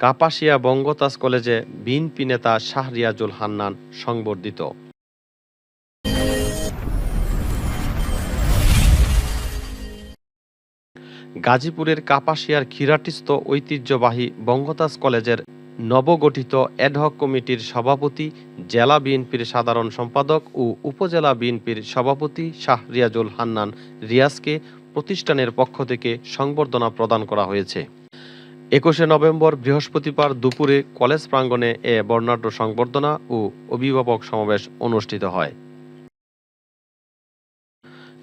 কাপাসিয়া বঙ্গতাজ কলেজে বিএনপি নেতা শাহরিয়াজুল হান্নান সংবর্ধিত। গাজীপুরের কাপাসিয়ার খিরাটিস্থ ঐতিহ্যবাহী বঙ্গতাজ কলেজের নবগঠিত অ্যাডহক কমিটির সভাপতি জেলা বিএনপির সাধারণ সম্পাদক ও উপজেলা বিএনপির সভাপতি শাহ রিয়াজুল হান্নান রিয়াজকে প্রতিষ্ঠানের পক্ষ থেকে সংবর্ধনা প্রদান করা হয়েছে। একুশে নভেম্বর বৃহস্পতিবার দুপুরে কলেজ প্রাঙ্গণে এ বর্ণাঢ্য সংবর্ধনা ও অভিভাবক সমাবেশ অনুষ্ঠিত হয়।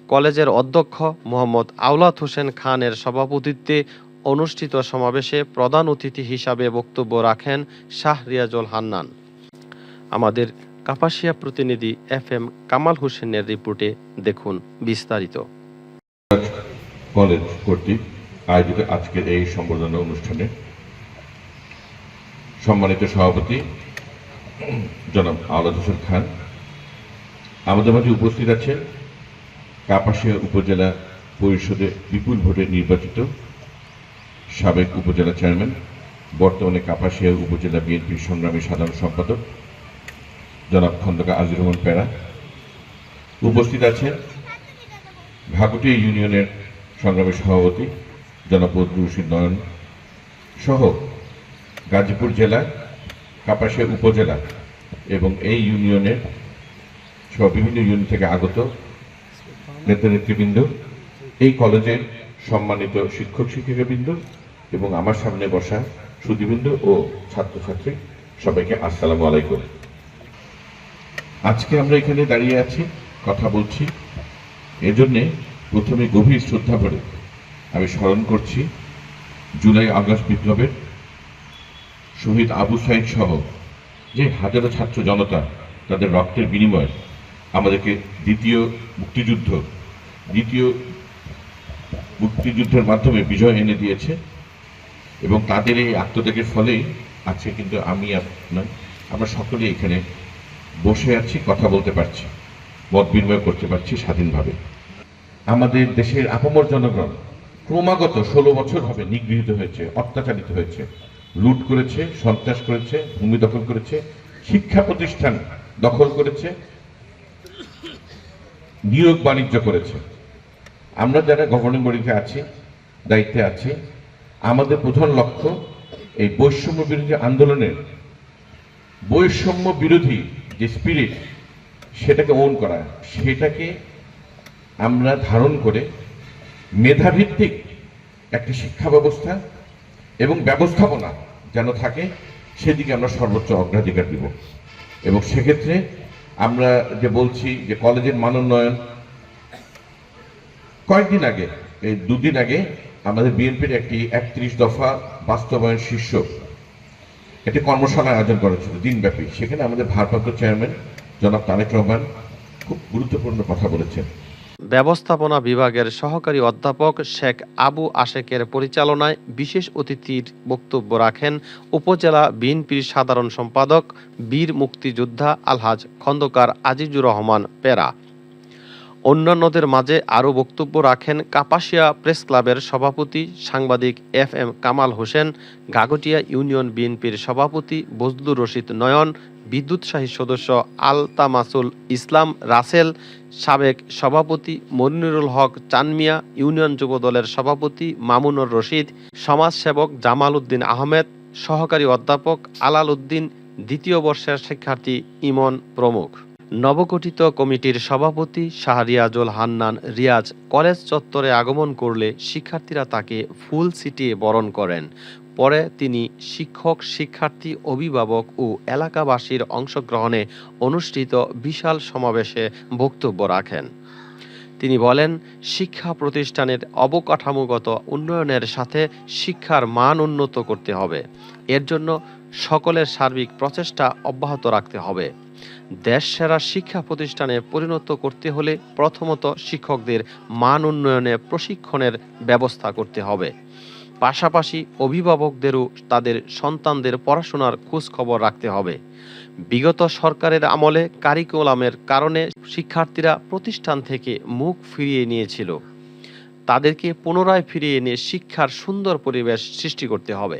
কলেজের অধ্যক্ষ মোহাম্মদ আওলাদ হোসেন খানের সভাপতিত্বে অনুষ্ঠিত সমাবেশে প্রধান অতিথি হিসাবে বক্তব্য রাখেন শাহ রিয়াজুল হান্নান। আমাদের কাপাসিয়া প্রতিনিধি এফ এম কামাল হোসেনের রিপোর্টে দেখুন বিস্তারিত। কলেজ কর্তৃক আয়োজিত আজকের এই সম্বর্ধনা অনুষ্ঠানে সম্মানিত সভাপতি জনাব আওলাদ হোসেন খান, আমাদের মাঝে উপস্থিত আছেন কাপাসিয়া উপজেলা পরিষদে বিপুল ভোটে নির্বাচিত সাবেক উপজেলা চেয়ারম্যান, বর্তমানে কাপাসিয়া উপজেলা বিএনপির সংগ্রামী সাধারণ সম্পাদক, জনাব খন্দকার আজির রহমান পেরা উপস্থিত আছেন ঘাগুটি ইউনিয়নের সংগ্রামী সভাপতি, জনাব রশিদ নয়ন সহ গাজীপুর জেলা, কাপাসিয়া উপজেলা এবং এই ইউনিয়নের সহ বিভিন্ন ইউনিয়ন থেকে আগত নেতা নেতৃবৃন্দ। এই কলেজের সম্মানিত শিক্ষক শিক্ষিকাবৃন্দ এবং আমার সামনে বসা সুদীবৃন্দ ও ছাত্রছাত্রী, সবাইকে আসসালামু আলাইকুম। আজকে আমরা এখানে দাঁড়িয়ে আছি, কথা বলছি। এজন্যে প্রথমে গভীর শ্রদ্ধা ভরে আমি স্মরণ করছি, জুলাই আগস্ট বিপ্লবের শহীদ আবু সাইদ সহ যে হাজারো ছাত্র জনতা তাদের রক্তের বিনিময়ে আমাদেরকে দ্বিতীয় মুক্তিযুদ্ধ, দ্বিতীয় মুক্তিযুদ্ধের মাধ্যমে বিজয় এনে দিয়েছে। এবং তাদের এই আত্মত্যাগের ফলেই আছে কিন্তু আমি আপনার আমরা সকলে এখানে বসে আছি, কথা বলতে পারছি, মত বিনিময় করতে পারছি স্বাধীনভাবে। আমাদের দেশের আপামর জনগণ ক্রমাগত ষোলো বছর হবে নিগৃহীত হয়েছে, অত্যাচারিত হয়েছে, লুট করেছে, সন্ত্রাস করেছে, ভূমি দখল করেছে, শিক্ষা প্রতিষ্ঠান দখল করেছে, নিয়োগ বাণিজ্য করেছে। আমরা যারা গভর্নিং বডিতে আছি, দায়িত্বে আছি, আমাদের প্রধান লক্ষ্য এই বৈষম্য বিরোধী আন্দোলনের বৈষম্য বিরোধী যে স্পিরিট সেটাকে ওন করা, সেটাকে আমরা ধারণ করে মেধাভিত্তিক একটি শিক্ষা ব্যবস্থা এবং ব্যবস্থাপনা যেন থাকে, সেদিকে আমরা সর্বোচ্চ অগ্রাধিকার দিব। এবং সেক্ষেত্রে আমরা যে বলছি যে কলেজের মানোন্নয়ন কয়েকদিন আগে, এই দুদিন আগে আমাদের বিএনপির একটি একত্রিশ দফা বাস্তবায়ন শীর্ষ একটি কর্মশালা আয়োজন করা ছিল দিনব্যাপী। সেখানে আমাদের ভারপ্রাপ্ত চেয়ারম্যান জনাব তারেক রহমান খুব গুরুত্বপূর্ণ কথা বলেছেন। ব্যবস্থাপনা বিভাগের সহকারী অধ্যাপক শেখ আবু আশেকের পরিচালনায় বিশেষ অতিথির বক্তব্য রাখেন উপজেলা বিএনপির সাধারণ সম্পাদক বীর মুক্তিযোদ্ধা আলহাজ খন্দকার আজিজুর রহমান পেরা। অন্যান্যদের মাঝে আরও বক্তব্য রাখেন কাপাসিয়া প্রেস ক্লাবের সভাপতি সাংবাদিক F M Kamal Hossain, Gagtia union বিএনপির সভাপতি বজলুর রশিদ নয়ন, বিদ্যুৎসাহী সদস্য আল তামাসুল ইসলাম রাসেল, সাবেক সভাপতি মনিরুল হক চানমিয়া, ইউনিয়ন যুবদলের সভাপতি মামুনুর রশিদ, সমাজসেবক জামাল উদ্দিন আহমেদ, সহকারী অধ্যাপক আলাল উদ্দিন, দ্বিতীয় বর্ষের শিক্ষার্থী ইমন প্রমুখ। নবগঠিত কমিটির সভাপতি শাহরিয়াজুল হান্নান রিয়াজ কলেজ চত্বরে আগমন করলে শিক্ষার্থীরা তাকে ফুল ছিটিয়ে বরণ করেন। পরে তিনি শিক্ষক, শিক্ষার্থী, অভিভাবক ও এলাকাবাসীর অংশগ্রহণে অনুষ্ঠিত বিশাল সমাবেশে বক্তব্য রাখেন। তিনি বলেন, শিক্ষা প্রতিষ্ঠানের অবকাঠামোগত উন্নয়নের সাথে শিক্ষার মান উন্নত করতে হবে। এর জন্য সকলের সার্বিক প্রচেষ্টা অব্যাহত রাখতে হবে। দেশ সেরা শিক্ষা প্রতিষ্ঠানে পরিণত করতে হলে প্রথমত শিক্ষকদের মান উন্নয়নে প্রশিক্ষণের ব্যবস্থা করতে হবে। পাশাপাশি অভিভাবকদেরও তাদের সন্তানদের পড়াশোনার খবর রাখতে হবে। বিগত সরকারের আমলে কারিকুলামের কারণে শিক্ষার্থীরা প্রতিষ্ঠান থেকে মুখ ফিরিয়ে নিয়েছিল। তাদেরকে পুনরায় ফিরিয়ে এনে শিক্ষার সুন্দর পরিবেশ সৃষ্টি করতে হবে।